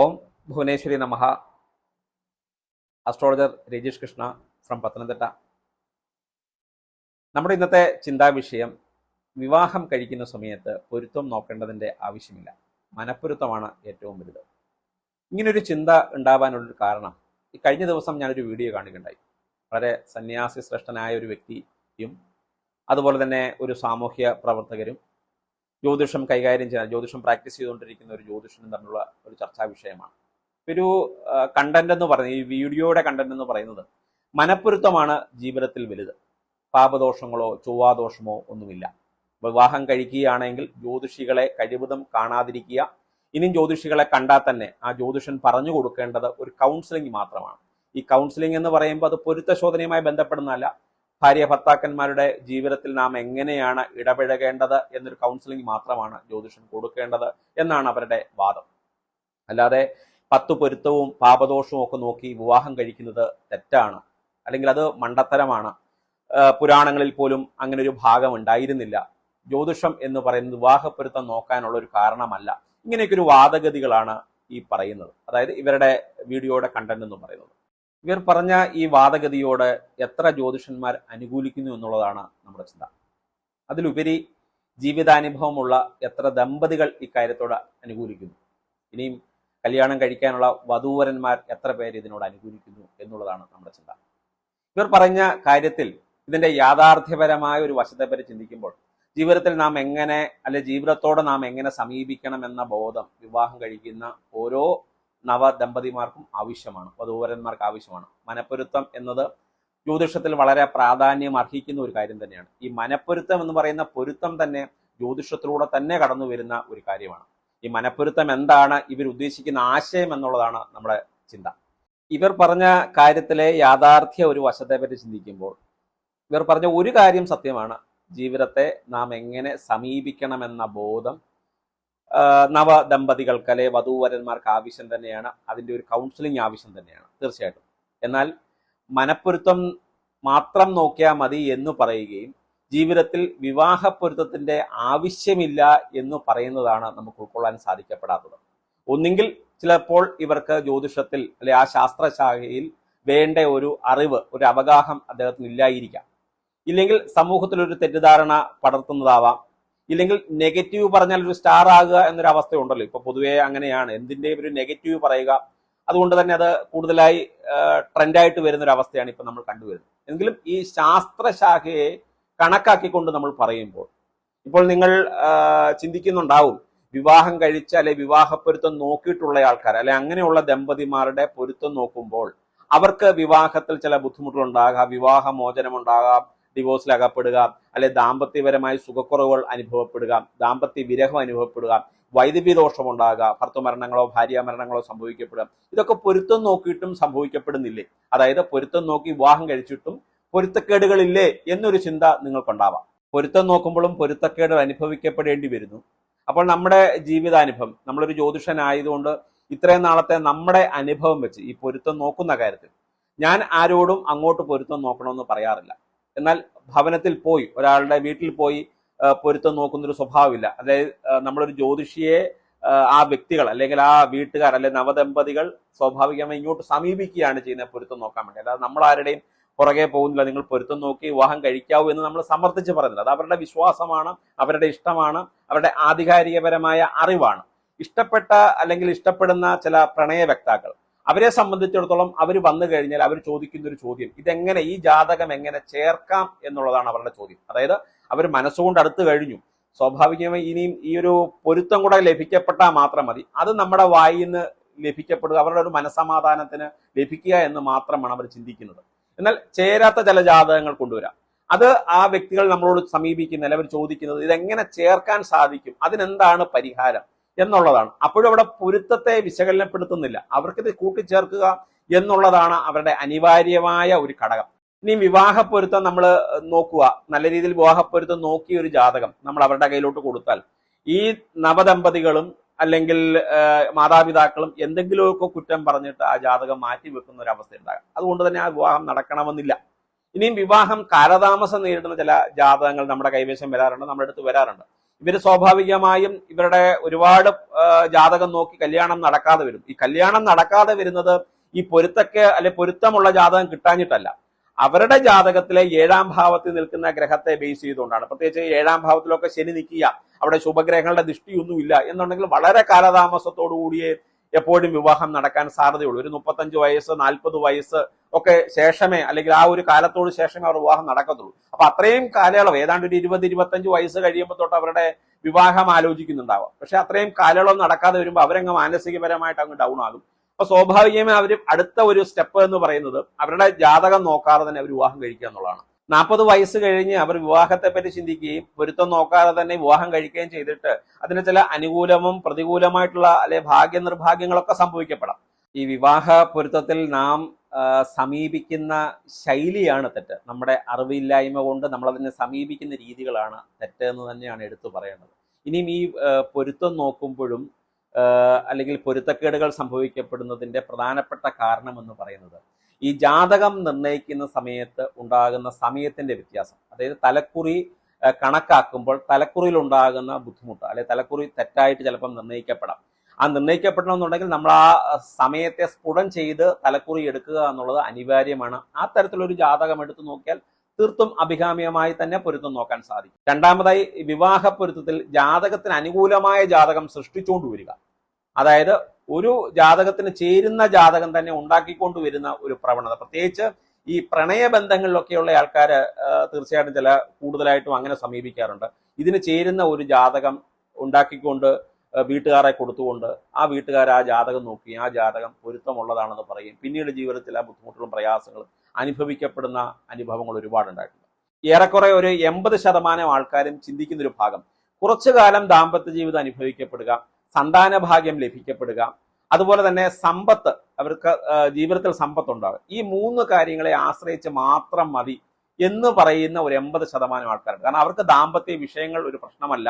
ഓം ഭുവനേശ്വരി നമഹ astrologer Rajeesh Krishna from Pathanamthitta. നമ്മുടെ ഇന്നത്തെ ചിന്താ വിഷയം വിവാഹം കഴിക്കുന്ന സമയത്ത് പൊരുത്തം നോക്കേണ്ടതിന്റെ ആവശ്യമില്ല. മനപ്പൊരുത്തമാണ് ഏറ്റവും വലുത്. ഇങ്ങനൊരു ചിന്ത ഉണ്ടാവാനുള്ളൊരു കാരണം ഈ കഴിഞ്ഞ ദിവസം ഞാനൊരു വീഡിയോ കാണുകയുണ്ടായി. വളരെ സന്യാസി ശ്രേഷ്ഠനായ ഒരു വ്യക്തിയും അതുപോലെ തന്നെ ഒരു സാമൂഹ്യ പ്രവർത്തകരും ജ്യോതിഷം കൈകാര്യം ചെയ്യുന്ന ജ്യോതിഷം പ്രാക്ടീസ് ചെയ്തുകൊണ്ടിരിക്കുന്ന ഒരു ജ്യോതിഷനും തമ്മിലുള്ള ഒരു ചർച്ചാ വിഷയമാണ്. ഒരു കണ്ടന്റ് എന്ന് പറയുന്നത് ഈ വീഡിയോയുടെ കണ്ടന്റ് എന്ന് പറയുന്നത് മനപ്പൊരുത്തമാണ് ജീവിതത്തിൽ വലുത്. പാപദോഷങ്ങളോ ചൊവ്വാദോഷമോ ഒന്നുമില്ല. വിവാഹം കഴിക്കുകയാണെങ്കിൽ ജ്യോതിഷികളെ കഴിവതും കാണാതിരിക്കുക. ഇനിയും ജ്യോതിഷികളെ കണ്ടാൽ തന്നെ ആ ജ്യോതിഷൻ പറഞ്ഞു കൊടുക്കേണ്ടത് ഒരു കൗൺസിലിംഗ് മാത്രമാണ്. ഈ കൗൺസിലിംഗ് എന്ന് പറയുമ്പോൾ അത് പൊരുത്തശോധനയുമായി ബന്ധപ്പെടുന്നതല്ല ഭാര്യ ഭർത്താക്കന്മാരുടെ ജീവിതത്തിൽ നാം എങ്ങനെയാണ് ഇടപഴകേണ്ടത് എന്നൊരു കൗൺസിലിംഗ് മാത്രമാണ് ജ്യോതിഷൻ കൊടുക്കേണ്ടത് എന്നാണ് അവരുടെ വാദം. അല്ലാതെ പത്ത് പൊരുത്തവും പാപദോഷവും ഒക്കെ നോക്കി വിവാഹം കഴിക്കുന്നത് തെറ്റാണ്. അല്ലെങ്കിൽ അത് മണ്ടത്തരമാണ്. പുരാണങ്ങളിൽ പോലും അങ്ങനെ ഒരു ഭാഗം ഉണ്ടായിരുന്നില്ല. ജ്യോതിഷം എന്ന് പറയുന്നത് വിവാഹപ്പൊരുത്തം നോക്കാനുള്ള ഒരു കാരണമല്ല. ഇങ്ങനെയൊക്കെ ഒരു വാദഗതികളാണ് ഈ പറയുന്നത്. അതായത് ഇവരുടെ വീഡിയോയുടെ കണ്ടന്റ് എന്ന് പറയുന്നത്. ഇവർ പറഞ്ഞ ഈ വാദഗതിയോട് എത്ര ജ്യോതിഷന്മാർ അനുകൂലിക്കുന്നു എന്നുള്ളതാണ് നമ്മുടെ ചിന്ത. അതിലുപരി ജീവിതാനുഭവമുള്ള എത്ര ദമ്പതികൾ ഇക്കാര്യത്തോട് അനുകൂലിക്കുന്നു. ഇനിയും കല്യാണം കഴിക്കാനുള്ള വധൂവരന്മാർ എത്ര പേര് ഇതിനോട് അനുകൂലിക്കുന്നു എന്നുള്ളതാണ് നമ്മുടെ ചിന്ത. ഇവർ പറഞ്ഞ കാര്യത്തിൽ ഇതിന്റെ യാഥാർത്ഥ്യപരമായ ഒരു വശത്തെപ്പറ്റി ചിന്തിക്കുമ്പോൾ ജീവിതത്തിൽ നാം എങ്ങനെ അല്ലെ ജീവിതത്തോടെ നാം എങ്ങനെ സമീപിക്കണം എന്ന ബോധം വിവാഹം കഴിക്കുന്ന ഓരോ നവദമ്പതിമാർക്കും ആവശ്യമാണ്. വധൂവരന്മാർക്ക് ആവശ്യമാണ്. മനപ്പൊരുത്തം എന്നത് ജ്യോതിഷത്തിൽ വളരെ പ്രാധാന്യം അർഹിക്കുന്ന ഒരു കാര്യം തന്നെയാണ്. ഈ മനപ്പൊരുത്തം എന്ന് പറയുന്ന പൊരുത്തം തന്നെ ജ്യോതിഷത്തിലൂടെ തന്നെ കടന്നു വരുന്ന ഒരു കാര്യമാണ്. ഈ മനപ്പൊരുത്തം എന്താണ്? ഇവർ ഉദ്ദേശിക്കുന്ന ആശയം എന്നുള്ളതാണ് നമ്മുടെ ചിന്ത. ഇവർ പറഞ്ഞ കാര്യത്തിലെ യാഥാർത്ഥ്യ ഒരു വശത്തെ പറ്റി ചിന്തിക്കുമ്പോൾ ഇവർ പറഞ്ഞ ഒരു കാര്യം സത്യമാണ്. ജീവിതത്തെ നാം എങ്ങനെ സമീപിക്കണമെന്ന ബോധം നവദമ്പതികൾക്ക് അല്ലെ വധൂവരന്മാർക്ക് ആവശ്യം തന്നെയാണ്. അതിന്റെ ഒരു കൗൺസിലിംഗ് ആവശ്യം തന്നെയാണ്. തീർച്ചയായിട്ടും. എന്നാൽ മനപ്പൊരുത്തം മാത്രം നോക്കിയാൽ മതി എന്ന് പറയുകയും ജീവിതത്തിൽ വിവാഹപ്പൊരുത്തത്തിന്റെ ആവശ്യമില്ല എന്ന് പറയുന്നതാണ് നമുക്ക് ഉൾക്കൊള്ളാൻ സാധിക്കപ്പെടാത്തത്. ഒന്നുകിൽ ചിലപ്പോൾ ഇവർക്ക് ജ്യോതിഷത്തിൽ അല്ലെ ആ ശാസ്ത്രശാഖയിൽ വേണ്ട ഒരു അറിവ് ഒരു അവഗാഹം അദ്ദേഹത്തിന് ഇല്ലായിരിക്കാം. ഇല്ലെങ്കിൽ സമൂഹത്തിൽ ഒരു തെറ്റിദ്ധാരണ പടർത്തുന്നതാവാം. ഇല്ലെങ്കിൽ നെഗറ്റീവ് പറഞ്ഞാൽ ഒരു സ്റ്റാർ ആകുക എന്നൊരു അവസ്ഥ ഉണ്ടല്ലോ ഇപ്പൊ പൊതുവെ അങ്ങനെയാണ്. എന്തിന്റെയും ഒരു നെഗറ്റീവ് പറയുക അതുകൊണ്ട് തന്നെ അത് കൂടുതലായി ട്രെൻഡായിട്ട് വരുന്ന ഒരു അവസ്ഥയാണ് ഇപ്പൊ നമ്മൾ കണ്ടുവരുന്നത്. എങ്കിലും ഈ ശാസ്ത്രശാഖയെ കണക്കാക്കിക്കൊണ്ട് നമ്മൾ പറയുമ്പോൾ ഇപ്പോൾ നിങ്ങൾ ചിന്തിക്കുന്നുണ്ടാവും വിവാഹം കഴിച്ച അല്ലെ വിവാഹപ്പൊരുത്തം നോക്കിയിട്ടുള്ള ആൾക്കാർ അല്ലെ അങ്ങനെയുള്ള ദമ്പതിമാരുടെ പൊരുത്തം നോക്കുമ്പോൾ അവർക്ക് വിവാഹത്തിൽ ചില ബുദ്ധിമുട്ടുകൾ ഉണ്ടാകാം വിവാഹ മോചനം ഉണ്ടാകാം ഡിവോഴ്സിൽ അകപ്പെടുക അല്ലെ ദാമ്പത്യപരമായ സുഖക്കുറവുകൾ അനുഭവപ്പെടുക ദാമ്പത്യ വിരഹം അനുഭവപ്പെടുക വൈദ്യുതി ദോഷം ഉണ്ടാകുക ഭർത്തമരണങ്ങളോ ഭാര്യാമരണങ്ങളോ സംഭവിക്കപ്പെടുക. ഇതൊക്കെ പൊരുത്തം നോക്കിയിട്ടും സംഭവിക്കപ്പെടുന്നില്ലേ? അതായത് പൊരുത്തം നോക്കി വിവാഹം കഴിച്ചിട്ടും പൊരുത്തക്കേടുകളില്ലേ എന്നൊരു ചിന്ത നിങ്ങൾക്കുണ്ടാവാം. പൊരുത്തം നോക്കുമ്പോഴും പൊരുത്തക്കേടുകൾ അനുഭവിക്കപ്പെടേണ്ടി വരുന്നു. അപ്പോൾ നമ്മുടെ ജീവിതാനുഭവം നമ്മളൊരു ജ്യോതിഷനായതുകൊണ്ട് ഇത്രയും നാളത്തെ നമ്മുടെ അനുഭവം വെച്ച് ഈ പൊരുത്തം നോക്കുന്ന കാര്യത്തിൽ ഞാൻ ആരോടും അങ്ങോട്ട് പൊരുത്തം നോക്കണമെന്ന് പറയാറില്ല. എന്നാൽ ഭവനത്തിൽ പോയി ഒരാളുടെ വീട്ടിൽ പോയി പൊരുത്തം നോക്കുന്നൊരു സ്വഭാവമില്ല. അതായത് നമ്മളൊരു ജ്യോതിഷിയെ ആ വ്യക്തികൾ അല്ലെങ്കിൽ ആ വീട്ടുകാർ അല്ലെങ്കിൽ നവദമ്പതികൾ സ്വാഭാവികമായി ഇങ്ങോട്ട് സമീപിക്കുകയാണ് ചെയ്യുന്നത് പൊരുത്തം നോക്കാൻ വേണ്ടി. അല്ലാതെ നമ്മൾ ആരുടെയും പുറകെ പോകുന്നില്ല. നിങ്ങൾ പൊരുത്തം നോക്കി വിവാഹം കഴിക്കാവൂ എന്ന് നമ്മൾ സമർത്ഥിച്ച് പറയുന്നില്ല. അത് അവരുടെ വിശ്വാസമാണ് അവരുടെ ഇഷ്ടമാണ് അവരുടെ ആധികാരികപരമായ അറിവാണ്. ഇഷ്ടപ്പെട്ട അല്ലെങ്കിൽ ഇഷ്ടപ്പെടുന്ന ചില പ്രണയ വ്യക്താക്കൾ അവരെ സംബന്ധിച്ചിടത്തോളം അവർ വന്നു കഴിഞ്ഞാൽ അവർ ചോദിക്കുന്ന ഒരു ചോദ്യം. ഇതെങ്ങനെ ഈ ജാതകം എങ്ങനെ ചേർക്കാം എന്നുള്ളതാണ് അവരുടെ ചോദ്യം. അതായത് അവർ മനസ്സുകൊണ്ട് അടുത്ത് കഴിഞ്ഞു. സ്വാഭാവികമായി ഇനിയും ഈ ഒരു പൊരുത്തം കൂടെ ലഭിക്കപ്പെട്ടാൽ മാത്രം മതി. അത് നമ്മുടെ വായിൽ നിന്ന് ലഭിക്കപ്പെടുക അവരുടെ ഒരു മനസമാധാനത്തിന് ലഭിക്കുക എന്ന് മാത്രമാണ് അവർ ചിന്തിക്കുന്നത്. എന്നാൽ ചേരാത്ത ചില ജാതകങ്ങൾ കൊണ്ടുവരാം. അത് ആ വ്യക്തികൾ നമ്മളോട് സമീപിക്കുന്ന അവർ ചോദിക്കുന്നത് ഇതെങ്ങനെ ചേർക്കാൻ സാധിക്കും? അതിനെന്താണ് പരിഹാരം? എന്നുള്ളതാണ്. അപ്പോഴും അവിടെ പൊരുത്തത്തെ വിശകലനപ്പെടുത്തുന്നില്ല. അവർക്കിത് കൂട്ടിച്ചേർക്കുക എന്നുള്ളതാണ് അവരുടെ അനിവാര്യമായ ഒരു ഘടകം. ഇനി വിവാഹപ്പൊരുത്തം നമ്മൾ നോക്കുക. നല്ല രീതിയിൽ വിവാഹപ്പൊരുത്തം നോക്കിയ ഒരു ജാതകം നമ്മൾ അവരുടെ കയ്യിലോട്ട് കൊടുത്താൽ ഈ നവദമ്പതികളും അല്ലെങ്കിൽ മാതാപിതാക്കളും എന്തെങ്കിലുമൊക്കെ കുറ്റം പറഞ്ഞിട്ട് ആ ജാതകം മാറ്റി വെക്കുന്ന ഒരു അവസ്ഥ ഉണ്ടാകും. അതുകൊണ്ട് തന്നെ ആ വിവാഹം നടക്കണമെന്നില്ല. ഇനിയും വിവാഹം കാലതാമസം നേരിടുന്ന ചില ജാതകങ്ങൾ നമ്മുടെ കൈവശം വരാറുണ്ട് നമ്മുടെ അടുത്ത് വരാറുണ്ട്. ഇവർ സ്വാഭാവികമായും ഇവരുടെ ഒരുപാട് ജാതകം നോക്കി കല്യാണം നടക്കാതെ വരും. ഈ കല്യാണം നടക്കാതെ വരുന്നത് ഈ പൊരുത്തക്ക് അല്ലെ പൊരുത്തമുള്ള ജാതകം കിട്ടാഞ്ഞിട്ടല്ല. അവരുടെ ജാതകത്തിലെ ഏഴാം ഭാവത്തിൽ നിൽക്കുന്ന ഗ്രഹത്തെ ബേസ് ചെയ്തുകൊണ്ടാണ്. പ്രത്യേകിച്ച് ഏഴാം ഭാവത്തിലൊക്കെ ശനി നിൽക്കുക അവിടെ ശുഭഗ്രഹങ്ങളുടെ ദൃഷ്ടിയൊന്നുമില്ല എന്നുണ്ടെങ്കിൽ വളരെ കാലതാമസത്തോടു കൂടിയേ എപ്പോഴും വിവാഹം നടക്കാൻ സാധ്യതയുള്ളൂ. ഒരു മുപ്പത്തഞ്ച് വയസ്സ് നാൽപ്പത് വയസ്സ് ഒക്കെ ശേഷമേ അല്ലെങ്കിൽ ആ ഒരു കാലത്തോട് ശേഷമേ അവർ വിവാഹം നടക്കത്തുള്ളൂ. അപ്പൊ അത്രയും കാലയളവ് ഏതാണ്ട് ഒരു ഇരുപത് ഇരുപത്തഞ്ച് വയസ്സ് കഴിയുമ്പോൾ തൊട്ട് അവരുടെ വിവാഹം ആലോചിക്കുന്നുണ്ടാവാം. പക്ഷെ അത്രയും കാലയളവ് നടക്കാതെ വരുമ്പോൾ അവരങ്ങ് മാനസികപരമായിട്ട് അങ്ങ് ഡൗൺ ആകും. അപ്പൊ സ്വാഭാവികമായി അവർ അടുത്ത ഒരു സ്റ്റെപ്പ് എന്ന് പറയുന്നത് അവരുടെ ജാതകം നോക്കാതെ തന്നെ അവർ വിവാഹം കഴിക്കുക എന്നുള്ളതാണ്. നാൽപ്പത് വയസ്സ് കഴിഞ്ഞ് അവർ വിവാഹത്തെ പറ്റി ചിന്തിക്കുകയും പൊരുത്തം നോക്കാതെ തന്നെ വിവാഹം കഴിക്കുകയും ചെയ്തിട്ട് അതിന് ചില അനുകൂലവും പ്രതികൂലമായിട്ടുള്ള അല്ലെ ഭാഗ്യ നിർഭാഗ്യങ്ങളൊക്കെ സംഭവിക്കപ്പെടാം. ഈ വിവാഹ പൊരുത്തത്തിൽ നാം സമീപിക്കുന്ന ശൈലിയാണ് തെറ്റ്. നമ്മുടെ അറിവില്ലായ്മ കൊണ്ട് നമ്മളതിനെ സമീപിക്കുന്ന രീതികളാണ് തെറ്റ് എന്ന് തന്നെയാണ് എടുത്തു പറയേണ്ടത് ഇനിയും ഈ പൊരുത്തം നോക്കുമ്പോഴും അല്ലെങ്കിൽ പൊരുത്തക്കേടുകൾ സംഭവിക്കപ്പെടുന്നതിന്റെ പ്രധാനപ്പെട്ട കാരണം എന്ന് പറയുന്നത് ഈ ജാതകം നിർണയിക്കുന്ന സമയത്ത് ഉണ്ടാകുന്ന സമയത്തിന്റെ വ്യത്യാസം. അതായത് തലക്കുറി കണക്കാക്കുമ്പോൾ തലക്കുറിയിൽ ഉണ്ടാകുന്ന ബുദ്ധിമുട്ട് അല്ലെങ്കിൽ തലക്കുറി തെറ്റായിട്ട് ചിലപ്പം നിർണയിക്കപ്പെടാം. ആ നിർണയിക്കപ്പെടണമെന്നുണ്ടെങ്കിൽ നമ്മൾ ആ സമയത്തെ സ്ഫുടം ചെയ്ത് തലക്കുറി എടുക്കുക എന്നുള്ളത് അനിവാര്യമാണ്. ആ തരത്തിലൊരു ജാതകം എടുത്തു നോക്കിയാൽ തീർത്തും അഭികാമ്യമായി തന്നെ പൊരുത്തം നോക്കാൻ സാധിക്കും. രണ്ടാമതായി വിവാഹ പൊരുത്തത്തിൽ ജാതകത്തിന് അനുകൂലമായ ജാതകം സൃഷ്ടിച്ചുകൊണ്ട് വരിക. അതായത് ഒരു ജാതകത്തിന് ചേരുന്ന ജാതകം തന്നെ ഉണ്ടാക്കിക്കൊണ്ട് വരുന്ന ഒരു പ്രവണത. പ്രത്യേകിച്ച് ഈ പ്രണയബന്ധങ്ങളിലൊക്കെയുള്ള ആൾക്കാർ തീർച്ചയായിട്ടും ചില കൂടുതലായിട്ടും അങ്ങനെ സമീപിക്കാറുണ്ട്. ഇതിന് ചേരുന്ന ഒരു ജാതകം ഉണ്ടാക്കിക്കൊണ്ട് വീട്ടുകാരെ കൊടുത്തുകൊണ്ട് ആ വീട്ടുകാർ ആ ജാതകം നോക്കി ആ ജാതകം പൊരുത്തമുള്ളതാണെന്ന് പറയും. പിന്നീട് ജീവിതത്തിൽ ആ ബുദ്ധിമുട്ടുകളും പ്രയാസങ്ങളും അനുഭവിക്കപ്പെടുന്ന അനുഭവങ്ങൾ ഒരുപാടുണ്ടായിട്ടുണ്ട്. ഏറെക്കുറെ ഒരു എൺപത് ശതമാനം ആൾക്കാരും ചിന്തിക്കുന്ന ഒരു ഭാഗം. കുറച്ചു കാലം ദാമ്പത്യ ജീവിതം അനുഭവിക്കപ്പെടുക സന്താന ഭാഗ്യം ലഭിക്കപ്പെടുക. അതുപോലെ തന്നെ സമ്പത്ത് അവർക്ക് ജീവിതത്തിൽ സമ്പത്ത് ഉണ്ടാകും ഈ മൂന്ന് കാര്യങ്ങളെ ആശ്രയിച്ച് മാത്രം മതി എന്ന് പറയുന്ന ഒരു എൺപത് ശതമാനം ആൾക്കാരുണ്ട്. കാരണം അവർക്ക് ദാമ്പത്യ വിഷയങ്ങൾ ഒരു പ്രശ്നമല്ല.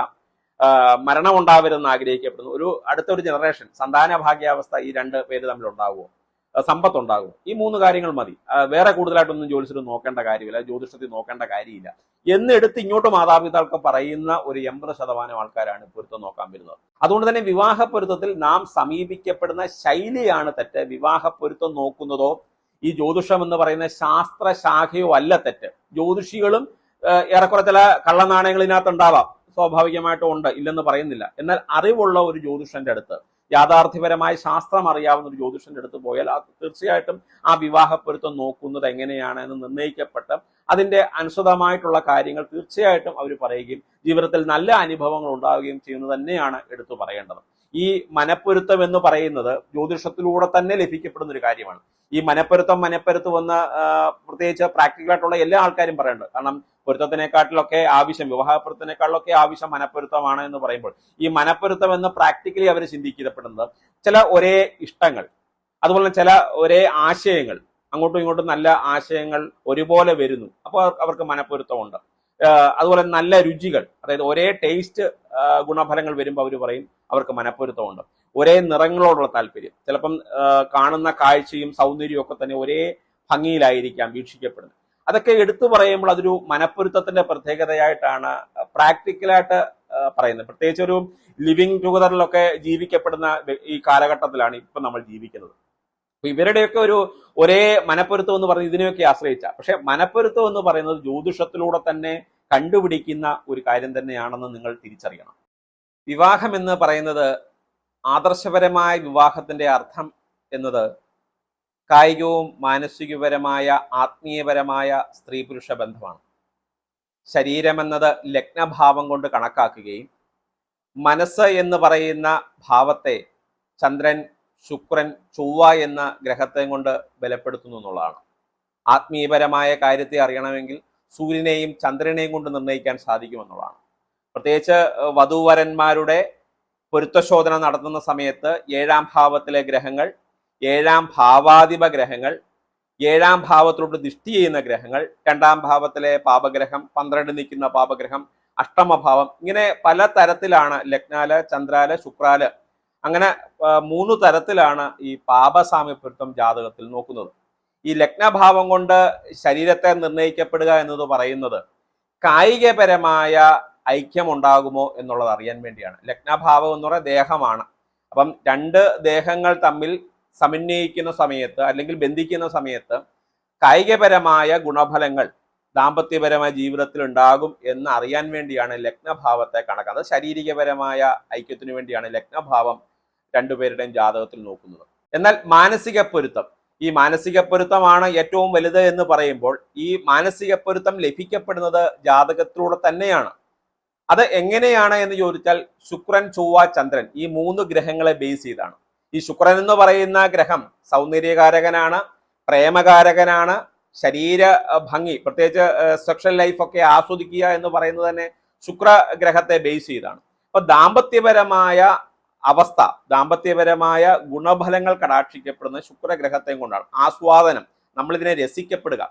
മരണം ഉണ്ടാവരുതെന്ന് ആഗ്രഹിക്കപ്പെടുന്നു. ഒരു അടുത്തൊരു ജനറേഷൻ സന്താന ഭാഗ്യാവസ്ഥ ഈ രണ്ട് പേര് തമ്മിൽ ഉണ്ടാകുമോ ആ, സമ്പത്ത് ഉണ്ടാകും ഈ മൂന്ന് കാര്യങ്ങൾ മതി. വേറെ കൂടുതലായിട്ടൊന്നും ജ്യോതിഷത്തിൽ നോക്കേണ്ട കാര്യമില്ല ജ്യോതിഷത്തിൽ നോക്കേണ്ട കാര്യമില്ല. എന്നെടുത്ത് ഇങ്ങോട്ട് മാതാപിതാക്കൾ പറയുന്ന ഒരു എൺപത് ശതമാനം ആൾക്കാരാണ് പൊരുത്തം നോക്കാൻ വരുന്നത്. അതുകൊണ്ട് തന്നെ വിവാഹ പൊരുത്തത്തിൽ നാം സമീപിക്കപ്പെടുന്ന ശൈലിയാണ് തെറ്റ്. വിവാഹ പൊരുത്തം നോക്കുന്നതോ ഈ ജ്യോതിഷം എന്ന് പറയുന്ന ശാസ്ത്ര ശാഖയോ അല്ല തെറ്റ്. ജ്യോതിഷികളും ഏറെക്കുറെ ചില കള്ളനാണയങ്ങളിനകത്ത് ഉണ്ടാവാം. സ്വാഭാവികമായിട്ടും ഉണ്ട് ഇല്ലെന്ന് പറയുന്നില്ല. എന്നാൽ അറിവുള്ള ഒരു ജ്യോതിഷന്റെ അടുത്ത് യാഥാർത്ഥ്യപരമായ ശാസ്ത്രം അറിയാവുന്ന ഒരു ജ്യോതിഷന്റെ അടുത്ത് പോയാൽ ആ തീർച്ചയായിട്ടും ആ വിവാഹ പൊരുത്തം നോക്കുന്നത് എങ്ങനെയാണ് എന്ന് നിർണയിക്കപ്പെട്ട് അതിന്റെ അനുസൃതമായിട്ടുള്ള കാര്യങ്ങൾ തീർച്ചയായിട്ടും അവർ പറയുകയും ജീവിതത്തിൽ നല്ല അനുഭവങ്ങൾ ഉണ്ടാവുകയും ചെയ്യുന്നത് തന്നെയാണ് എടുത്തു പറയേണ്ടത്. ഈ മനപ്പൊരുത്തം എന്ന് പറയുന്നത് ജ്യോതിഷത്തിലൂടെ തന്നെ ലഭിക്കപ്പെടുന്ന ഒരു കാര്യമാണ്. ഈ മനപ്പൊരുത്തം മനപ്പൊരുത്തം എന്ന് പ്രത്യേകിച്ച് പ്രാക്ടിക്കലായിട്ടുള്ള എല്ലാ ആൾക്കാരും പറയുന്നുണ്ട്. കാരണം പൊരുത്തത്തിനെക്കാട്ടിലൊക്കെ ആവശ്യം വിവാഹപ്പൊരുത്തത്തിനേക്കാളിലൊക്കെ ആവശ്യം മനപ്പൊരുത്തമാണ് എന്ന് പറയുമ്പോൾ ഈ മനപ്പൊരുത്തം എന്ന് പ്രാക്ടിക്കലി അവർ ചിന്തിക്കപ്പെടുന്നത് ചില ഒരേ ഇഷ്ടങ്ങൾ അതുപോലെ ചില ഒരേ ആശയങ്ങൾ അങ്ങോട്ടും ഇങ്ങോട്ടും നല്ല ആശയങ്ങൾ ഒരുപോലെ വരുന്നു. അപ്പോൾ അവർക്ക് മനപ്പൊരുത്തമുണ്ട്. അതുപോലെ നല്ല രുചികൾ അതായത് ഒരേ ടേസ്റ്റ് ഗുണഫലങ്ങൾ വരുമ്പോൾ അവർ പറയും അവർക്ക് മനപ്പൊരുത്തമുണ്ട് ഒരേ നിറങ്ങളോടുള്ള താല്പര്യം. ചിലപ്പം കാണുന്ന കാഴ്ചയും സൗന്ദര്യവും ഒക്കെ തന്നെ ഒരേ ഭംഗിയിലായിരിക്കാം വീക്ഷിക്കപ്പെടുന്നത്. അതൊക്കെ എടുത്തു പറയുമ്പോൾ അതൊരു മനപ്പൊരുത്തത്തിന്റെ പ്രത്യേകതയായിട്ടാണ് പ്രാക്ടിക്കലായിട്ട് പറയുന്നത്. പ്രത്യേകിച്ച് ഒരു ലിവിങ് ടുഗദറിലൊക്കെ ജീവിക്കപ്പെടുന്ന ഈ കാലഘട്ടത്തിലാണ് ഇപ്പൊ നമ്മൾ ജീവിക്കുന്നത്. അപ്പൊ ഇവരുടെയൊക്കെ ഒരു ഒരേ മനപ്പൊരുത്തം എന്ന് പറഞ്ഞ് ഇതിനെയൊക്കെ ആശ്രയിച്ച. പക്ഷെ മനപ്പൊരുത്തം എന്ന് പറയുന്നത് ജ്യോതിഷത്തിലൂടെ തന്നെ കണ്ടുപിടിക്കുന്ന ഒരു കാര്യം തന്നെയാണെന്ന് നിങ്ങൾ തിരിച്ചറിയണം. വിവാഹം എന്ന് പറയുന്നത് ആദർശപരമായ വിവാഹത്തിന്റെ അർത്ഥം എന്നത് കായികവും മാനസികപരമായ ആത്മീയപരമായ സ്ത്രീ പുരുഷ ബന്ധമാണ് ശരീരമെന്നത് ലഗ്നഭാവം കൊണ്ട് കണക്കാക്കുകയും മനസ്സ് എന്ന് പറയുന്ന ഭാവത്തെ ചന്ദ്രൻ ശുക്രൻ ചൊവ്വ എന്ന ഗ്രഹത്തെ കൊണ്ട് ബലപ്പെടുത്തുന്നു എന്നുള്ളതാണ്. ആത്മീയപരമായ കാര്യത്തെ അറിയണമെങ്കിൽ സൂര്യനെയും ചന്ദ്രനെയും കൊണ്ട് നിർണയിക്കാൻ സാധിക്കുമെന്നുള്ളതാണ് പ്രത്യേകിച്ച് വധുവരന്മാരുടെ പൊരുത്തശോധന നടത്തുന്ന സമയത്ത് ഏഴാം ഭാവത്തിലെ ഗ്രഹങ്ങൾ ഏഴാം ഭാവാധിപ ഗ്രഹങ്ങൾ ഏഴാം ഭാവത്തിലോട്ട് ദൃഷ്ടി ചെയ്യുന്ന ഗ്രഹങ്ങൾ രണ്ടാം ഭാവത്തിലെ പാപഗ്രഹം പന്ത്രണ്ട് നിൽക്കുന്ന പാപഗ്രഹം അഷ്ടമഭാവം ഇങ്ങനെ പല തരത്തിലാണ് ലഗ്നാൽ ചന്ദ്രാൽ ശുക്രാൽ അങ്ങനെ മൂന്ന് തരത്തിലാണ് ഈ പാപസാമ്യപ്പെടുത്തം ജാതകത്തിൽ നോക്കുന്നത്. ഈ ലഗ്നഭാവം കൊണ്ട് ശരീരത്തെ നിർണയിക്കപ്പെടുക എന്നത് പറയുന്നത് കായികപരമായ ഐക്യം ഉണ്ടാകുമോ എന്നുള്ളത് അറിയാൻ വേണ്ടിയാണ്. ലഗ്നഭാവം എന്ന് പറയുന്നത് ദേഹമാണ്. അപ്പം രണ്ട് ദേഹങ്ങൾ തമ്മിൽ സമന്വയിക്കുന്ന സമയത്ത് അല്ലെങ്കിൽ ബന്ധിക്കുന്ന സമയത്ത് കായികപരമായ ഗുണഫലങ്ങൾ ദാമ്പത്യപരമായ ജീവിതത്തിൽ ഉണ്ടാകും എന്ന് അറിയാൻ വേണ്ടിയാണ് ലഗ്നഭാവത്തെ കണക്കാക്കുന്നത്. ശാരീരികപരമായ ഐക്യത്തിനു വേണ്ടിയാണ് ലഗ്നഭാവം രണ്ടുപേരുടെയും ജാതകത്തിൽ നോക്കുന്നത്. എന്നാൽ മാനസിക പൊരുത്തം. ഈ മാനസിക പൊരുത്തമാണ് ഏറ്റവും വലുത് എന്ന് പറയുമ്പോൾ ഈ മാനസിക പൊരുത്തം ലഭിക്കപ്പെടുന്നത് ജാതകത്തിലൂടെ തന്നെയാണ്. അത് എങ്ങനെയാണ് എന്ന് ചോദിച്ചാൽ ശുക്രൻ ചൊവ്വ ചന്ദ്രൻ ഈ മൂന്ന് ഗ്രഹങ്ങളെ ബേസ് ചെയ്താണ്. ഈ ശുക്രൻ എന്ന് പറയുന്ന ഗ്രഹം സൗന്ദര്യകാരകനാണ് പ്രേമകാരകനാണ് ശരീര ഭംഗി പ്രത്യേകിച്ച് സെക്ഷൽ ലൈഫൊക്കെ ആസ്വദിക്കുക എന്ന് പറയുന്നത് തന്നെ ശുക്ര ഗ്രഹത്തെ ബേസ് ചെയ്താണ്. അപ്പൊ ദാമ്പത്യപരമായ അവസ്ഥ ദാമ്പത്യപരമായ ഗുണഫലങ്ങൾ കടാക്ഷിക്കപ്പെടുന്ന ശുക്രഗ്രഹത്തെ കൊണ്ടാണ്. ആസ്വാദനം നമ്മളിതിനെ രസിക്കപ്പെടുക.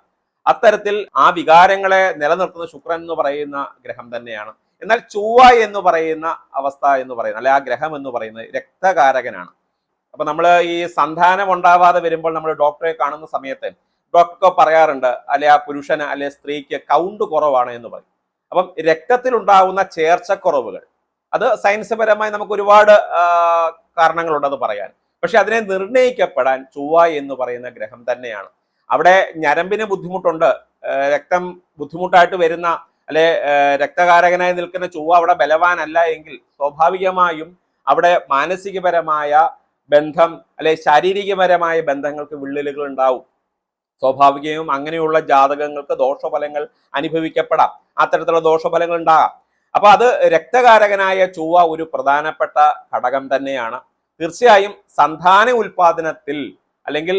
അത്തരത്തിൽ ആ വികാരങ്ങളെ നിലനിർത്തുന്ന ശുക്രൻ എന്ന് പറയുന്ന ഗ്രഹം തന്നെയാണ്. എന്നാൽ ചൊവ്വ എന്ന് പറയുന്ന അവസ്ഥ എന്ന് പറയുന്നത് അല്ലെ ആ ഗ്രഹം എന്ന് പറയുന്നത് രക്തകാരകനാണ്. അപ്പൊ നമ്മൾ ഈ സന്താനം ഉണ്ടാവാതെ വരുമ്പോൾ നമ്മൾ ഡോക്ടറെ കാണുന്ന സമയത്ത് ഡോക്ടർക്ക് പറയാറുണ്ട് അല്ലെ ആ പുരുഷന് അല്ലെ സ്ത്രീക്ക് കൗണ്ട് കുറവാണ് എന്ന് പറയും. അപ്പം രക്തത്തിൽ ഉണ്ടാകുന്ന ചേർച്ചക്കുറവുകൾ അത് സയൻസ് പരമായി നമുക്ക് ഒരുപാട് ആ, കാരണങ്ങളുണ്ട് അത് പറയാൻ. പക്ഷെ അതിനെ നിർണയിക്കപ്പെടാൻ ചൊവ്വ എന്ന് പറയുന്ന ഗ്രഹം തന്നെയാണ്. അവിടെ ഞരമ്പിന് ബുദ്ധിമുട്ടുണ്ട് രക്തം ബുദ്ധിമുട്ടായിട്ട് വരുന്ന അല്ലെ രക്തകാരകനായി നിൽക്കുന്ന ചൊവ്വ അവിടെ ബലവാനല്ല എങ്കിൽ സ്വാഭാവികമായും അവിടെ മാനസികപരമായ ബന്ധം അല്ലെ ശാരീരികപരമായ ബന്ധങ്ങൾക്ക് വിള്ളലുകൾ ഉണ്ടാവും. സ്വാഭാവികവും അങ്ങനെയുള്ള ജാതകങ്ങൾക്ക് ദോഷഫലങ്ങൾ അനുഭവിക്കപ്പെടാം. അത്തരത്തിലുള്ള ദോഷഫലങ്ങൾ ഉണ്ടാകാം. അപ്പൊ അത് രക്തകാരകനായ ചൊവ്വ ഒരു പ്രധാനപ്പെട്ട ഘടകം തന്നെയാണ്. തീർച്ചയായും സന്താന ഉൽപാദനത്തിൽ അല്ലെങ്കിൽ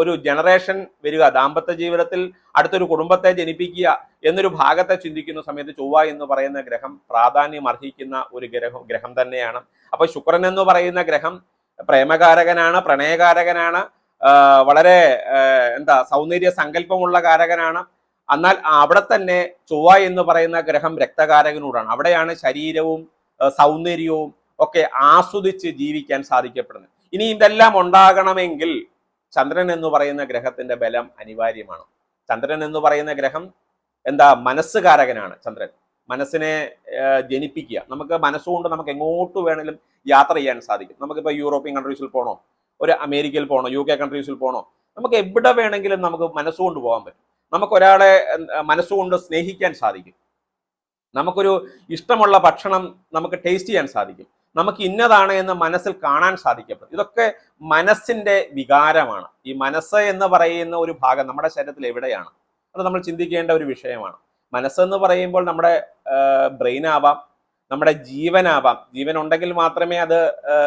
ഒരു ജനറേഷൻ വരിക ദാമ്പത്യ ജീവിതത്തിൽ അടുത്തൊരു കുടുംബത്തെ ജനിപ്പിക്കുക എന്നൊരു ഭാഗത്തെ ചിന്തിക്കുന്ന സമയത്ത് ചൊവ്വ എന്ന് പറയുന്ന ഗ്രഹം പ്രാധാന്യം അർഹിക്കുന്ന ഒരു ഗ്രഹം ഗ്രഹം തന്നെയാണ്. അപ്പൊ ശുക്രൻ എന്ന് പറയുന്ന ഗ്രഹം പ്രേമകാരകനാണ് പ്രണയകാരകനാണ് വളരെ എന്താ സൗന്ദര്യ സങ്കല്പമുള്ള കാരകനാണ്. എന്നാൽ അവിടെ തന്നെ ചൊവ്വ എന്ന് പറയുന്ന ഗ്രഹം രക്തകാരകനോടാണ്. അവിടെയാണ് ശരീരവും സൗന്ദര്യവും ഒക്കെ ആസ്വദിച്ച് ജീവിക്കാൻ സാധിക്കപ്പെടുന്നത്. ഇനി ഇതെല്ലാം ഉണ്ടാകണമെങ്കിൽ ചന്ദ്രൻ എന്ന് പറയുന്ന ഗ്രഹത്തിന്റെ ബലം അനിവാര്യമാണ്. ചന്ദ്രൻ എന്ന് പറയുന്ന ഗ്രഹം എന്താ? മനസ്സുകാരകനാണ് ചന്ദ്രൻ. മനസ്സിനെ ജനിപ്പിക്കുക. നമുക്ക് മനസ്സുകൊണ്ട് നമുക്ക് എങ്ങോട്ട് വേണമെങ്കിലും യാത്ര ചെയ്യാൻ സാധിക്കും. നമുക്കിപ്പോൾ യൂറോപ്യൻ കൺട്രീസിൽ പോകണോ ഒരു അമേരിക്കയിൽ പോകണോ യു കെ കൺട്രീസിൽ പോകണോ നമുക്ക് എവിടെ വേണമെങ്കിലും നമുക്ക് മനസ്സുകൊണ്ട് പോകാൻ പറ്റും. നമുക്ക് ഒരാളെ മനസ്സുകൊണ്ട് സ്നേഹിക്കാൻ സാധിക്കും. നമുക്കൊരു ഇഷ്ടമുള്ള ഭക്ഷണം നമുക്ക് ടേസ്റ്റ് ചെയ്യാൻ സാധിക്കും. നമുക്ക് ഇന്നതാണ് എന്ന് മനസ്സിൽ കാണാൻ സാധിക്കപ്പെടും. ഇതൊക്കെ മനസ്സിന്റെ വികാരമാണ്. ഈ മനസ്സ് എന്ന് പറയുന്ന ഒരു ഭാഗം നമ്മുടെ ശരീരത്തിൽ എവിടെയാണ്? അത് നമ്മൾ ചിന്തിക്കേണ്ട ഒരു വിഷയമാണ്. മനസ്സെന്ന് പറയുമ്പോൾ നമ്മുടെ ബ്രെയിൻ ആവാം നമ്മുടെ ജീവനാവാം. ജീവൻ ഉണ്ടെങ്കിൽ മാത്രമേ അത്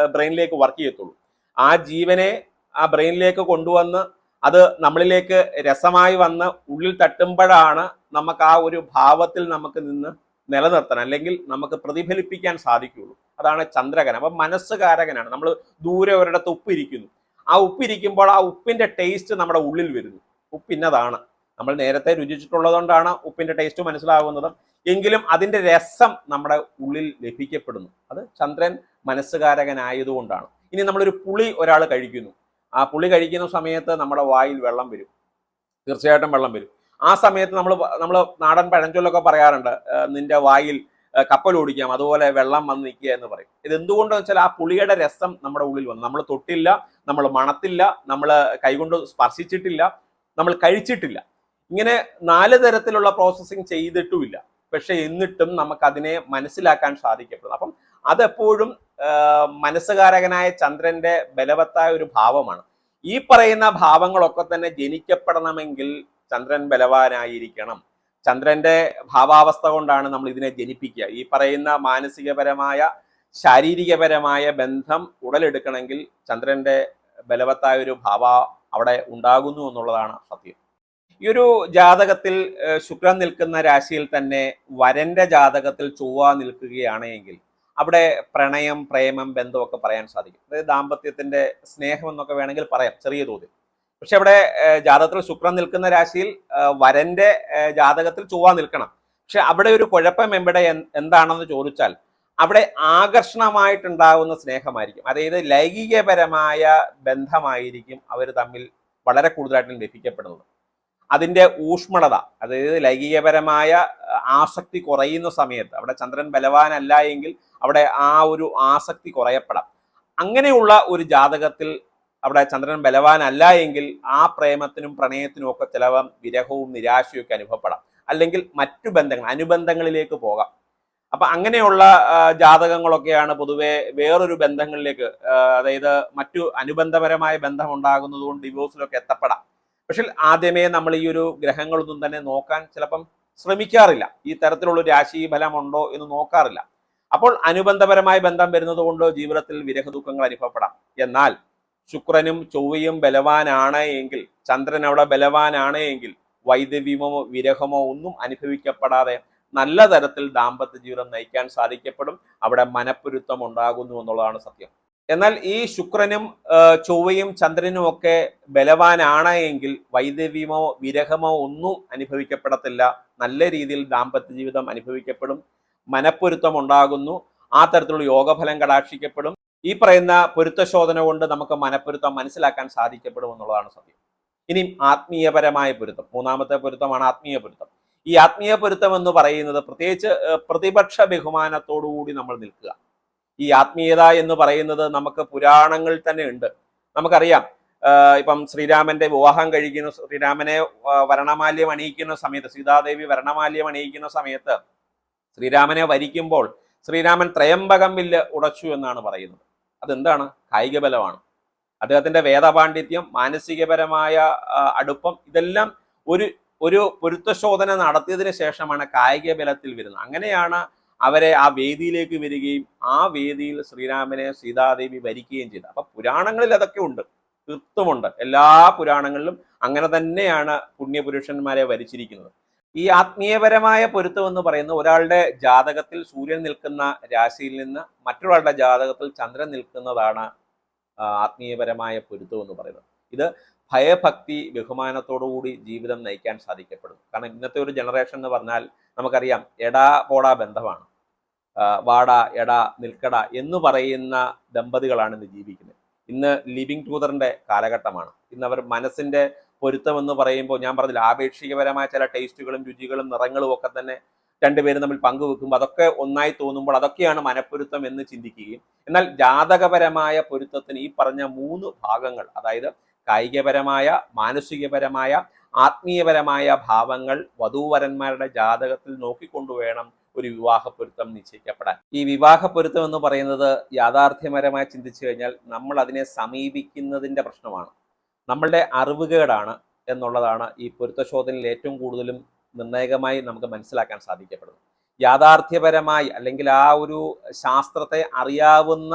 ബ്രെയിനിലേക്ക് വർക്ക് ചെയ്യത്തുള്ളൂ. ആ ജീവനെ ആ ബ്രെയിനിലേക്ക് കൊണ്ടുവന്ന് അത് നമ്മളിലേക്ക് രസമായി വന്ന് ഉള്ളിൽ തട്ടുമ്പോഴാണ് നമുക്ക് ആ ഒരു ഭാവത്തിൽ നമുക്ക് നിന്ന് നിലനിർത്തണം. അല്ലെങ്കിൽ നമുക്ക് പ്രതിഫലിപ്പിക്കാൻ സാധിക്കുകയുള്ളൂ. അതാണ് ചന്ദ്രകൻ അപ്പം മനസ്സുകാരകനാണ്. നമ്മൾ ദൂരെ ഒരിടത്ത് ഉപ്പിരിക്കുന്നു. ആ ഉപ്പിരിക്കുമ്പോൾ ആ ഉപ്പിന്റെ ടേസ്റ്റ് നമ്മുടെ ഉള്ളിൽ വരുന്നു. ഉപ്പ് ഇന്നതാണ്. നമ്മൾ നേരത്തെ രുചിച്ചിട്ടുള്ളതുകൊണ്ടാണ് ഉപ്പിന്റെ ടേസ്റ്റ് മനസ്സിലാകുന്നത് എങ്കിലും അതിന്റെ രസം നമ്മുടെ ഉള്ളിൽ ലഭിക്കപ്പെടുന്നു. അത് ചന്ദ്രൻ മനസ്സുകാരകനായതുകൊണ്ടാണ്. ഇനി നമ്മളൊരു പുളി ഒരാൾ കഴിക്കുന്നു. ആ പുളി കഴിക്കുന്ന സമയത്ത് നമ്മുടെ വായിൽ വെള്ളം വരും. തീർച്ചയായിട്ടും വെള്ളം വരും. ആ സമയത്ത് നമ്മൾ നമ്മൾ നാടൻ പഴഞ്ചൊല്ലൊക്കെ പറയാറുണ്ട് നിന്റെ വായിൽ കപ്പൽ ഓടിക്കാം അതുപോലെ വെള്ളം വന്ന് നിൽക്കുക എന്ന് പറയും. ഇത് എന്തുകൊണ്ടെന്ന് വെച്ചാൽ ആ പുളിയുടെ രസം നമ്മുടെ ഉള്ളിൽ വന്നു. നമ്മൾ തൊട്ടില്ല നമ്മൾ മണത്തില്ല നമ്മൾ കൈകൊണ്ട് സ്പർശിച്ചിട്ടില്ല നമ്മൾ കഴിച്ചിട്ടില്ല. ഇങ്ങനെ നാല് തരത്തിലുള്ള പ്രോസസ്സിങ് ചെയ്തിട്ടുമില്ല. പക്ഷെ എന്നിട്ടും നമുക്ക് അതിനെ മനസ്സിലാക്കാൻ സാധിക്കപ്പെടുന്നു. അപ്പം അതെപ്പോഴും മനസ്സുകാരകനായ ചന്ദ്രന്റെ ബലവത്തായ ഒരു ഭാവമാണ്. ഈ പറയുന്ന ഭാവങ്ങളൊക്കെ തന്നെ ജനിക്കപ്പെടണമെങ്കിൽ ചന്ദ്രൻ ബലവാനായിരിക്കണം. ചന്ദ്രന്റെ ഭാവാവസ്ഥ കൊണ്ടാണ് നമ്മൾ ഇതിനെ ജനിപ്പിക്കുക. ഈ പറയുന്ന മാനസികപരമായ ശാരീരികപരമായ ബന്ധം ഉടലെടുക്കണമെങ്കിൽ ചന്ദ്രന്റെ ബലവത്തായ ഒരു ഭാവ അവിടെ ഉണ്ടാകുന്നു എന്നുള്ളതാണ് സത്യം. ഈ ഒരു ജാതകത്തിൽ ശുക്രൻ നിൽക്കുന്ന രാശിയിൽ തന്നെ വരന്റെ ജാതകത്തിൽ ചൊവ്വ നിൽക്കുകയാണെങ്കിൽ അവിടെ പ്രണയം പ്രേമം ബന്ധമൊക്കെ പറയാൻ സാധിക്കും. അതായത് ദാമ്പത്യത്തിന്റെ സ്നേഹം എന്നൊക്കെ വേണമെങ്കിൽ പറയാം ചെറിയ തോതിൽ. പക്ഷെ അവിടെ ജാതകത്തിൽ ശുക്രൻ നിൽക്കുന്ന രാശിയിൽ വരന്റെ ജാതകത്തിൽ ചൊവ്വ നിൽക്കണം. പക്ഷെ അവിടെ ഒരു കുഴപ്പം എവിടെ എന്താണെന്ന് ചോദിച്ചാൽ അവിടെ ആകർഷണമായിട്ടുണ്ടാകുന്ന സ്നേഹമായിരിക്കും. അതായത് ലൈംഗികപരമായ ബന്ധമായിരിക്കും അവർ തമ്മിൽ വളരെ കൂടുതലായിട്ടും ലഭിക്കപ്പെടുന്നത്. അതിന്റെ ഊഷ്മളത അതായത് ലൈംഗികപരമായ ആസക്തി കുറയുന്ന സമയത്ത് അവിടെ ചന്ദ്രൻ ബലവാനല്ല എങ്കിൽ അവിടെ ആ ഒരു ആസക്തി കുറയപ്പെടാം. അങ്ങനെയുള്ള ഒരു ജാതകത്തിൽ അവിടെ ചന്ദ്രൻ ബലവാനല്ല എങ്കിൽ ആ പ്രേമത്തിനും പ്രണയത്തിനും ഒക്കെ ചിലവം വിരഹവും നിരാശയും ഒക്കെ അനുഭവപ്പെടാം. അല്ലെങ്കിൽ മറ്റു ബന്ധങ്ങൾ അനുബന്ധങ്ങളിലേക്ക് പോകാം. അപ്പൊ അങ്ങനെയുള്ള ജാതകങ്ങളൊക്കെയാണ് പൊതുവെ വേറൊരു ബന്ധങ്ങളിലേക്ക് അതായത് മറ്റു അനുബന്ധപരമായ ബന്ധം ഉണ്ടാകുന്നതുകൊണ്ട് ഡിവോഴ്സിലൊക്കെ എത്തപ്പെടാം. പക്ഷെ ആദ്യമേ നമ്മൾ ഈ ഒരു ഗ്രഹങ്ങളൊന്നും തന്നെ നോക്കാൻ ചിലപ്പം ശ്രമിക്കാറില്ല. ഈ തരത്തിലുള്ള രാശി ഫലമുണ്ടോ എന്ന് നോക്കാറില്ല. അപ്പോൾ അനുബന്ധപരമായ ബന്ധം വരുന്നത് കൊണ്ട് ജീവിതത്തിൽ വിരഹ ദുഃഖങ്ങൾ അനുഭവപ്പെടാം. എന്നാൽ ശുക്രനും ചൊവ്വയും ബലവാനാണ് എങ്കിൽ ചന്ദ്രൻ അവിടെ ബലവാനാണ് എങ്കിൽ വൈദവ്യമോ വിരഹമോ ഒന്നും അനുഭവിക്കപ്പെടാതെ നല്ല തരത്തിൽ ദാമ്പത്യ ജീവിതം നയിക്കാൻ സാധിക്കപ്പെടും. അവിടെ മനപ്പൊരുത്തം ഉണ്ടാകുന്നു എന്നുള്ളതാണ് സത്യം. എന്നാൽ ഈ ശുക്രനും ചൊവ്വയും ചന്ദ്രനും ഒക്കെ ബലവാനാണ് എങ്കിൽ വൈദവ്യമോ വിരഹമോ ഒന്നും അനുഭവിക്കപ്പെടത്തില്ല. നല്ല രീതിയിൽ ദാമ്പത്യ ജീവിതം അനുഭവിക്കപ്പെടും. മനപ്പൊരുത്തം ഉണ്ടാകുന്നു. ആ തരത്തിലുള്ള യോഗഫലം കടാക്ഷിക്കപ്പെടും. ഈ പറയുന്ന പൊരുത്തശോധന കൊണ്ട് നമുക്ക് മനപ്പൊരുത്തം മനസ്സിലാക്കാൻ സാധിക്കപ്പെടും എന്നുള്ളതാണ് സത്യം. ഇനി ആത്മീയപരമായ പൊരുത്തം. മൂന്നാമത്തെ പൊരുത്തമാണ് ആത്മീയ പൊരുത്തം. ഈ ആത്മീയ പൊരുത്തം എന്ന് പറയുന്നത് പ്രത്യേകിച്ച് പ്രതിപക്ഷ ബഹുമാനത്തോടുകൂടി നമ്മൾ നിൽക്കുക. ഈ ആത്മീയത എന്ന് പറയുന്നത് നമുക്ക് പുരാണങ്ങളിൽ തന്നെ ഉണ്ട്. നമുക്കറിയാം ഇപ്പം ശ്രീരാമന്റെ വിവാഹം കഴിക്കുന്ന ശ്രീരാമനെ വരണമാല്യം അണിയിക്കുന്ന സമയത്ത് സീതാദേവി വരണമാല്യം അണിയിക്കുന്ന സമയത്ത് ശ്രീരാമനെ വരിക്കുമ്പോൾ ശ്രീരാമൻ ത്രയംബകം വില്ല് ഉടച്ചു എന്നാണ് പറയുന്നത്. അതെന്താണ്? കായിക ബലമാണ് അദ്ദേഹത്തിന്റെ വേദപാണ്ഡിത്യം മാനസികപരമായ അടുപ്പം ഇതെല്ലാം ഒരു ഒരു പൊരുത്തശോധന നടത്തിയതിന് ശേഷമാണ് കായിക ബലത്തിൽ വരുന്നത്. അങ്ങനെയാണ് അവരെ ആ വേദിയിലേക്ക് വരികയും ആ വേദിയിൽ ശ്രീരാമനെ സീതാദേവി വരിക്കുകയും ചെയ്ത. അപ്പൊ പുരാണങ്ങളിൽ അതൊക്കെ ഉണ്ട്. തീർത്തുമുണ്ട് എല്ലാ പുരാണങ്ങളിലും അങ്ങനെ തന്നെയാണ് പുണ്യപുരുഷന്മാരെ വരിച്ചിരിക്കുന്നത് ഈ ആത്മീയപരമായ പൊരുത്തം എന്ന് പറയുന്നത് ഒരാളുടെ ജാതകത്തിൽ സൂര്യൻ നിൽക്കുന്ന രാശിയിൽ നിന്ന് മറ്റൊരാളുടെ ജാതകത്തിൽ ചന്ദ്രൻ നിൽക്കുന്നതാണ് ആത്മീയപരമായ പൊരുത്തം എന്ന് പറയുന്നത്. ഇത് ഭയഭക്തി ബഹുമാനത്തോടുകൂടി ജീവിതം നയിക്കാൻ സാധിക്കപ്പെടും കാരണം ഇന്നത്തെ ഒരു ജനറേഷൻ എന്ന് പറഞ്ഞാൽ നമുക്കറിയാം എടാ പോടാ ബന്ധമാണ്. വാടാ എട നിൽക്കട എന്ന് പറയുന്ന ദമ്പതികളാണ് ഇന്ന് ജീവിക്കുന്നത്. ഇന്ന് ലിവിങ് ടൂതറിന്റെ കാലഘട്ടമാണ്. ഇന്ന് അവർ മനസ്സിന്റെ പൊരുത്തം എന്ന് പറയുമ്പോൾ ഞാൻ പറഞ്ഞില്ല ആപേക്ഷികപരമായ ചില ടേസ്റ്റുകളും രുചികളും നിറങ്ങളും ഒക്കെ തന്നെ രണ്ടുപേരും തമ്മിൽ പങ്കുവെക്കുമ്പോൾ അതൊക്കെ ഒന്നായി തോന്നുമ്പോൾ അതൊക്കെയാണ് മനപ്പൊരുത്തം എന്ന് ചിന്തിക്കുകയും എന്നാൽ ജാതകപരമായ പൊരുത്തത്തിന് ഈ പറഞ്ഞ മൂന്ന് ഭാഗങ്ങൾ അതായത് കായികപരമായ മാനസികപരമായ ആത്മീയപരമായ ഭാവങ്ങൾ വധൂവരന്മാരുടെ ജാതകത്തിൽ നോക്കിക്കൊണ്ടു വേണം ഒരു വിവാഹ പൊരുത്തം നിശ്ചയിക്കപ്പെടാൻ. ഈ വിവാഹ പൊരുത്തം എന്ന് പറയുന്നത് യാഥാർത്ഥ്യപരമായി ചിന്തിച്ചു കഴിഞ്ഞാൽ നമ്മൾ അതിനെ സമീപിക്കുന്നതിന്റെ പ്രശ്നമാണ്. നമ്മളുടെ അറിവുകേടാണ് എന്നുള്ളതാണ് ഈ പൊരുത്തശോധനയിൽ ഏറ്റവും കൂടുതലും നിർണായകമായി നമുക്ക് മനസ്സിലാക്കാൻ സാധിക്കപ്പെടുന്നത്. യാഥാർത്ഥ്യപരമായി അല്ലെങ്കിൽ ആ ഒരു ശാസ്ത്രത്തെ അറിയാവുന്ന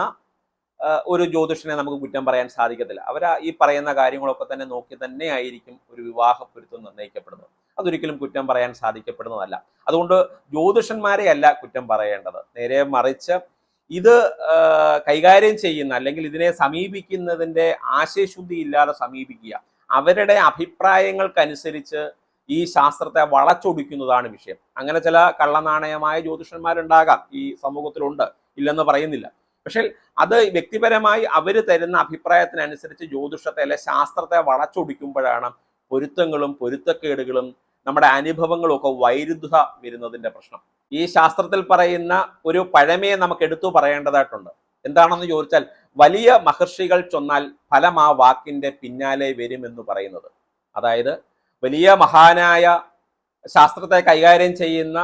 ഒരു ജ്യോതിഷനെ നമുക്ക് കുറ്റം പറയാൻ സാധിക്കത്തില്ല. അവർ ഈ പറയുന്ന കാര്യങ്ങളൊക്കെ തന്നെ നോക്കി തന്നെ ആയിരിക്കും ഒരു വിവാഹ പൊരുത്തം നിർണയിക്കപ്പെടുന്നത് അതൊരിക്കലും കുറ്റം പറയാൻ സാധിക്കപ്പെടുന്നതല്ല. അതുകൊണ്ട് ജ്യോതിഷന്മാരെ അല്ല കുറ്റം പറയേണ്ടത്. നേരെ മറിച്ച് ഇത് കൈകാര്യം ചെയ്യുന്ന അല്ലെങ്കിൽ ഇതിനെ സമീപിക്കുന്നതിന്റെ ആശയശുദ്ധി ഇല്ലാതെ സമീപിക്കുക അവരുടെ അഭിപ്രായങ്ങൾക്കനുസരിച്ച് ഈ ശാസ്ത്രത്തെ വളച്ചൊടിക്കുന്നതാണ് വിഷയം. അങ്ങനെ ചില കള്ളനാണയമായ ജ്യോതിഷന്മാരുണ്ടാകാം. ഈ സമൂഹത്തിലുണ്ട്. ഇല്ലെന്ന് പറയുന്നില്ല. പക്ഷെ അത് വ്യക്തിപരമായി അവർ തരുന്ന അഭിപ്രായത്തിനനുസരിച്ച് ജ്യോതിഷത്തെ അല്ലെ ശാസ്ത്രത്തെ വളച്ചൊടിക്കുമ്പോഴാണ് പൊരുത്തങ്ങളും പൊരുത്തക്കേടുകളും നമ്മുടെ അനുഭവങ്ങളും ഒക്കെ വൈരുദ്ധ്യ വരുന്നതിന്റെ പ്രശ്നം. ഈ ശാസ്ത്രത്തിൽ പറയുന്ന ഒരു പഴമയെ നമുക്ക് എടുത്തു പറയേണ്ടതായിട്ടുണ്ട്. എന്താണെന്ന് ചോദിച്ചാൽ വലിയ മഹർഷികൾ ചൊന്നാൽ ഫലം ആ വാക്കിന്റെ പിന്നാലെ വരുമെന്ന് പറയുന്നത്. അതായത് വലിയ മഹാനായ ശാസ്ത്രത്തെ കൈകാര്യം ചെയ്യുന്ന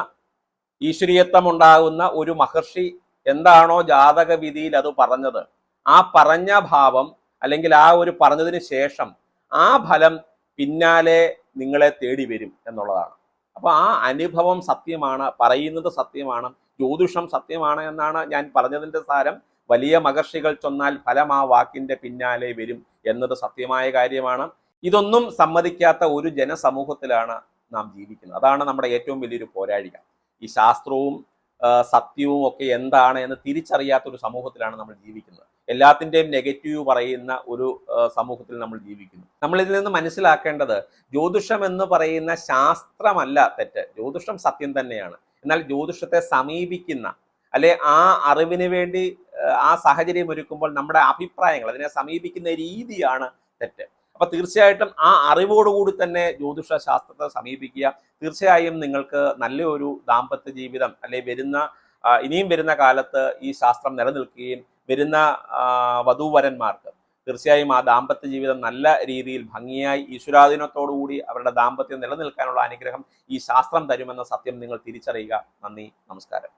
ഈശ്വരീയത്വം ഉണ്ടാകുന്ന ഒരു മഹർഷി എന്താണോ ജാതക വിധിയിൽ അത് പറഞ്ഞത്. ആ പറഞ്ഞ ഭാവം അല്ലെങ്കിൽ ആ ഒരു പറഞ്ഞതിന് ശേഷം ആ ഫലം പിന്നാലെ നിങ്ങളെ തേടി വരും എന്നുള്ളതാണ്. അപ്പൊ ആ അനുഭവം സത്യമാണ് പറയുന്നത് സത്യമാണ് ജ്യോതിഷം സത്യമാണ് എന്നാണ് ഞാൻ പറഞ്ഞതിന്റെ സാരം. വലിയ മഹർഷികൾ ചൊന്നാൽ ഫലം ആ വാക്കിന്റെ പിന്നാലെ വരും എന്നത് സത്യമായ കാര്യമാണ്. ഇതൊന്നും സമ്മതിക്കാത്ത ഒരു ജനസമൂഹത്തിലാണ് നാം ജീവിക്കുന്നത്. അതാണ് നമ്മുടെ ഏറ്റവും വലിയൊരു പോരാഴിക. ഈ ശാസ്ത്രവും സത്യവും ഒക്കെ എന്താണ് എന്ന് തിരിച്ചറിയാത്ത ഒരു സമൂഹത്തിലാണ് നമ്മൾ ജീവിക്കുന്നത്. എല്ലാത്തിന്റെയും നെഗറ്റീവ് പറയുന്ന ഒരു സമൂഹത്തിൽ നമ്മൾ ജീവിക്കുന്നു. നമ്മൾ ഇതിൽ നിന്ന് മനസ്സിലാക്കേണ്ടത് ജ്യോതിഷം എന്ന് പറയുന്ന ശാസ്ത്രമല്ല തെറ്റ്. ജ്യോതിഷം സത്യം തന്നെയാണ്. എന്നാൽ ജ്യോതിഷത്തെ സമീപിക്കുന്ന അല്ലെ ആ അറിവിന് വേണ്ടി ആ, സാഹചര്യം ഒരുക്കുമ്പോൾ നമ്മുടെ അഭിപ്രായങ്ങൾ അതിനെ സമീപിക്കുന്ന രീതിയാണ് തെറ്റ്. അപ്പൊ തീർച്ചയായിട്ടും ആ അറിവോടുകൂടി തന്നെ ജ്യോതിഷ ശാസ്ത്രത്തെ സമീപിക്കുക. തീർച്ചയായും നിങ്ങൾക്ക് നല്ലൊരു ദാമ്പത്യ ജീവിതം അല്ലെ വരുന്ന ഇനിയും വരുന്ന കാലത്ത് ഈ ശാസ്ത്രം നിലനിൽക്കുകയും വരുന്ന വധൂവരന്മാർക്ക് തീർച്ചയായും ആ ദാമ്പത്യ ജീവിതം നല്ല രീതിയിൽ ഭംഗിയായി ഈശ്വരാധീനത്തോടുകൂടി അവരുടെ ദാമ്പത്യം നിലനിൽക്കാനുള്ള അനുഗ്രഹം ഈ ശാസ്ത്രം തരുമെന്ന സത്യം നിങ്ങൾ തിരിച്ചറിയുക. നന്ദി നമസ്കാരം.